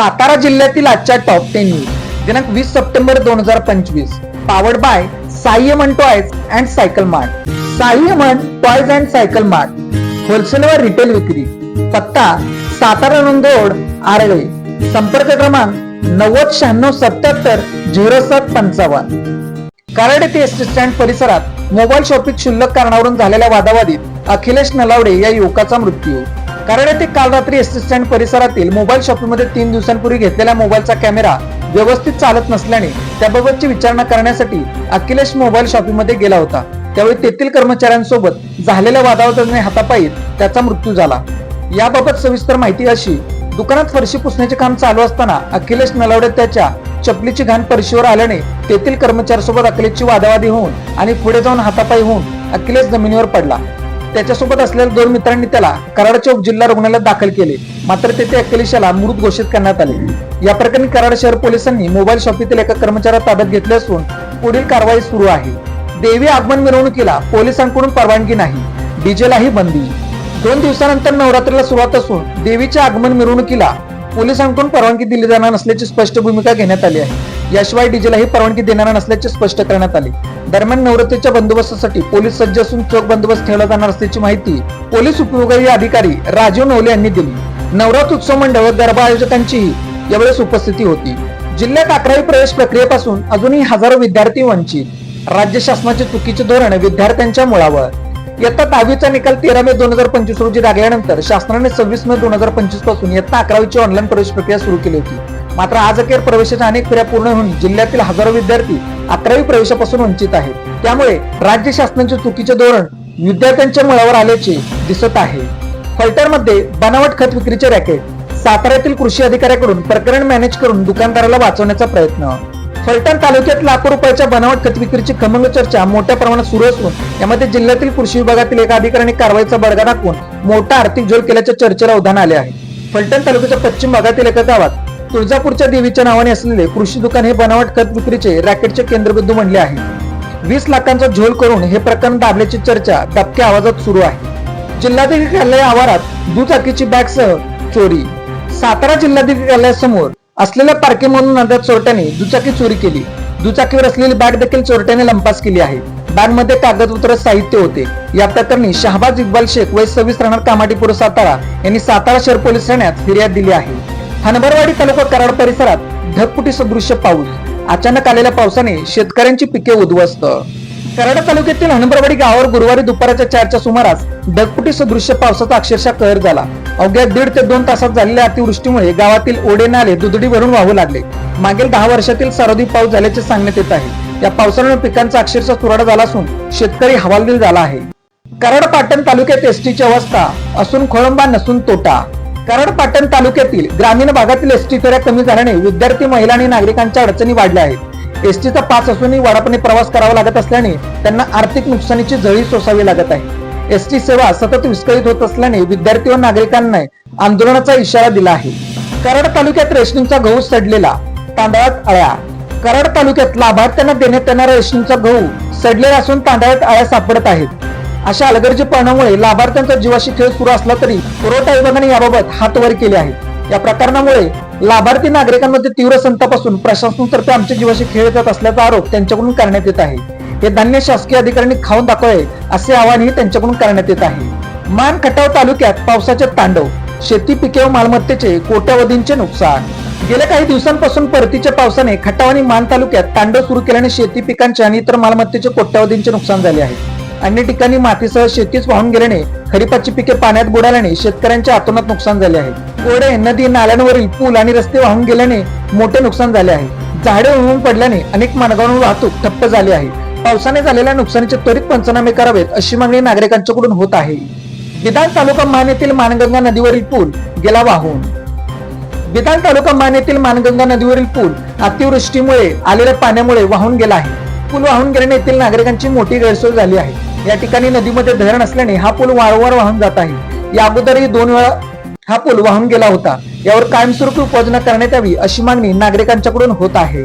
सातारा जिल्ह्यातील आजच्या top ten news दिनांक वीस सप्टेंबर दोन हजार पंचवीस. Powered by Saiyaman toys and cycle mart Saiyaman toys and cycle mart wholesale व रिटेल विक्री. पत्ता सातारा नंदोड आरळे. संपर्क क्रमांक नव्वद शहाण्णव सत्याहत्तर झिरो सात पंचावन्न. कराड येथे एस टी स्टँड परिसरात मोबाईल शॉपिंग शुल्लक कारणावरून झालेल्या वादावादीत अखिलेश नलावडे या युवकाचा मृत्यू. कारण येथे काल रात्री एस टी स्टँड परिसरातील मोबाईल शॉपिंगमध्ये तीन दिवसांपूर्वी घेतलेल्या मोबाईलचा कॅमेरा व्यवस्थित चालत नसल्याने त्याबाबतची विचारणा करण्यासाठी अखिलेश मोबाईल शॉपिंगमध्ये गेला होता. त्यावेळी तेथील कर्मचाऱ्यांसोबत झालेल्या वादावादाने हातापायीत त्याचा मृत्यू झाला. याबाबत सविस्तर माहिती अशी दुकानात फरशी पुसण्याचे काम चालू असताना अखिलेश नलावडे त्याच्या चपलीची घाण फरशीवर आल्याने तेथील कर्मचाऱ्यासोबत अखिलेशची वादावादी होऊन आणि पुढे जाऊन हातापायी होऊन अखिलेश जमिनीवर पडला. त्याच्यासोबत असलेल्या दोन मित्रांनी त्याला कराड चौक जिल्हा रुग्णालयात दाखल केले. मात्र तेथे अखिलेशाला मृत घोषित करण्यात आले. या प्रकरणी कराड शहर पोलिसांनी मोबाईल शॉपीतील एका कर्मचाऱ्याला ताब्यात घेतले असून पुढील कारवाई सुरू आहे. देवी आगमन मिरवणुकीला पोलिसांकडून परवानगी नाही. डीजेलाही बंदी. दोन दिवसानंतर नवरात्रीला सुरुवात असून देवीच्या आगमन मिरवणुकीला पोलिसांकडून परवानगी दिली जाणार नसल्याची स्पष्ट भूमिका घेण्यात आली आहे. याशिवाय डीजेलाही परवानगी देणार नसल्याचे स्पष्ट करण्यात आले. दरम्यान नवरात्रीच्या बंदोबस्तासाठी पोलीस सज्ज असून चोख बंदोबस्त ठेवला जाणार असल्याची माहिती पोलीस उपविभागीय अधिकारी राजीव नवले यांनी दिली. नवरात्र उत्सव मंडळ व गरबा आयोजकांचीही यावेळेस उपस्थिती होती. जिल्ह्यात अकरावी प्रवेश प्रक्रियेपासून अजूनही हजारो विद्यार्थी वंचित. राज्य शासनाचे चुकीचे धोरण विद्यार्थ्यांच्या मुळावर. इयत्ता दहावीचा निकाल तेरा मे दोन हजार पंचवीस रोजी लागल्यानंतर शासनाने सव्वीस मे दोन हजार पंचवीसपासून इयत्ता अकरावीची ऑनलाईन प्रवेश प्रक्रिया सुरू केली होती. मात्र आज अखेर प्रवेशाच्या अनेक फेऱ्या पूर्ण होऊन जिल्ह्यातील हजारो विद्यार्थी अकरावी प्रवेशापासून वंचित आहेत. त्यामुळे राज्य शासनाचे चुकीचे धोरण विद्यार्थ्यांच्या मुळावर आल्याचे दिसत आहे. फल्टरमध्ये बनावट खत विक्रीचे रॅकेट साताऱ्यातील कृषी अधिकाऱ्याकडून प्रकरण मॅनेज करून दुकानदाराला वाचवण्याचा प्रयत्न. फलटण तालुक्यात लाखो रुपयाच्या बनावट खत विक्रीची खमंग चर्चा मोठ्या प्रमाणात सुरू असून यामध्ये जिल्ह्यातील कृषी विभागातील एका अधिकाऱ्याने कारवाईचा बडगा दाखवून मोठा आर्थिक झोल केल्याच्या चर्चेला उधाण आले आहे. फलटण तालुक्याच्या पश्चिम भागातील एका गावात तुळजापूरच्या देवीच्या नावाने असलेले कृषी दुकान हे बनावट खत विक्रीचे रॅकेटचे केंद्रबिंदू बनले आहे. वीस लाखांचा झोल करून हे प्रकरण दाबल्याची चर्चा दबक्या आवाजात सुरू आहे. जिल्हाधिकारी कार्यालय आवारात दुचाकीची बॅगसह चोरी. सातारा जिल्हाधिकारी कार्यालयासमोर असलेल्या पार्किंगमधून नद्यात चोरट्याने दुचाकी चोरी केली. दुचाकीवर असलेली बॅग देखील चोरट्याने लंपास केली आहे. बॅगमध्ये कागदपत्र साहित्य होते. या प्रकरणी शहाबाज इक्बाल शेख वय सव्वीस राहणार कामाटीपूर सातारा यांनी सातारा शहर पोलीस ठाण्यात फिर्याद दिली आहे. हनबरवाडी तालुका कराड परिसरात ढगपुटी सदृश्य पाऊस अचानक आलेल्या पावसाने शेतकऱ्यांची पिके उद्ध्वस्त. कराड तालुक्यातील हनबरवाडी गावावर गुरुवारी दुपारच्या चारच्या सुमारास ढगपुटी सदृश्य पावसाचा अक्षरशः कहर झाला. अवघ्या दीड ते दोन तासात झालेल्या अतिवृष्टीमुळे गावातील ओढे नाले दुधडी भरून वाहू लागले. मागील दहा वर्षातील सर्वाधिक पाऊस झाल्याचे सांगण्यात येत आहे. या पावसामुळे पिकांचा अक्षरशः तुराडा झाला असून शेतकरी हवालदिल झाला आहे. कराड पाटण तालुक्यात एसटीची अवस्था. असून खोळंबा नसून तोटा. कराड पाटण तालुक्यातील ग्रामीण भागातील एसटी फेऱ्या कमी झाल्याने विद्यार्थी महिला आणि नागरिकांच्या अडचणी वाढल्या आहेत. एसटीचा पास असूनही वाडापणे प्रवास करावा लागत असल्याने त्यांना आर्थिक नुकसानीची झळी सोसावी लागत आहे. एसटी सेवा सतत विस्कळीत होत असल्याने विद्यार्थी व नागरिकांना आंदोलनाचा इशारा दिला आहे. कराड तालुक्यात रेशनिंगचा गहू सडलेला तांदळात अळ्या. कराड तालुक्यात लाभार्थ्यांना देण्यात येणारा रेशनिंगचा गहू सडलेला असून तांदळात अळ्या सापडत आहेत. अशा अलगर्जीपणामुळे लाभार्थ्यांचा जीवाशी खेळ सुरू असला तरी पुरवठा विभागाने याबाबत हात वर केले या प्रकरणामुळे लाभार्थी नागरिकांमध्ये तीव्र संताप असून प्रशासनातर्फे आमच्या जीवाशी खेळ जात असल्याचा आरोप त्यांच्याकडून करण्यात येत आहे. हे धान्य शासकीय अधिकाऱ्यांनी खाऊन दाखवावे असे आवाहनही त्यांच्याकडून करण्यात येत आहे. मान खटाव तालुक्यात पावसाचे तांडव शेती पिके व मालमत्तेचे कोट्यावधींचे नुकसान. गेल्या काही दिवसांपासून परतीच्या पावसाने खटाव आणि मान तालुक्यात तांडव सुरू केल्याने शेती पिकांचे आणि इतर मालमत्तेचे कोट्यावधींचे नुकसान झाले आहे. अन्य ठिकाणी मातीसह शेतीच वाहून गेल्याने खरीपाची पिके पाण्यात बुडाल्याने शेतकऱ्यांच्या आतोनात नुकसान झाले आहे. ओढे नदी नाल्यांवरील पूल आणि रस्ते वाहून गेल्याने मोठे नुकसान झाले आहे. झाडे उमून पडल्याने अनेक मार्गावरून वाहतूक ठप्प झाली आहे. पावसाने झालेल्या नुकसानीचे त्वरित पंचनामे करावेत अशी मागणी नागरिकांच्याकडून होत आहे. विधान तालुका मान येथील मानगंगा नदीवरील पूल गेला वाहून. विधान तालुका मान येथील मानगंगा नदीवरील पूल अतिवृष्टीमुळे आलेल्या पाण्यामुळे वाहून गेला आहे. पूल वाहून गेल्याने येथील नागरिकांची मोठी गैरसोय झाली आहे. या ठिकाणी नदीमध्ये धरण असल्याने हा पूल वारंवार वाहून जात आहे. या अगोदरही दोन वेळा हा पूल वाहून गेला होता. यावर कायमस्वरूपी उपाययोजना करण्यात यावी अशी मागणी नागरिकांच्याकडून होत आहे.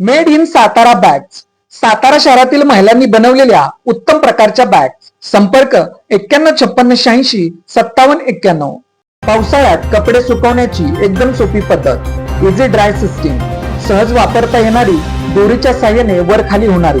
Made in Satara bags. Satara शहरातील महिलांनी बनवलेल्या उत्तम प्रकारच्या बॅग्स. संपर्क एक्क्याण्णव छप्पन्न शहाऐंशी सत्तावन्न एक्क्याण्णव. पावसाळ्यात कपडे सुकवण्याची एकदम सोपी पद्धत. इझी ड्राय सिस्टीम सहज वापरता येणारी दोरीच्या साह्याने वर खाली होणारी.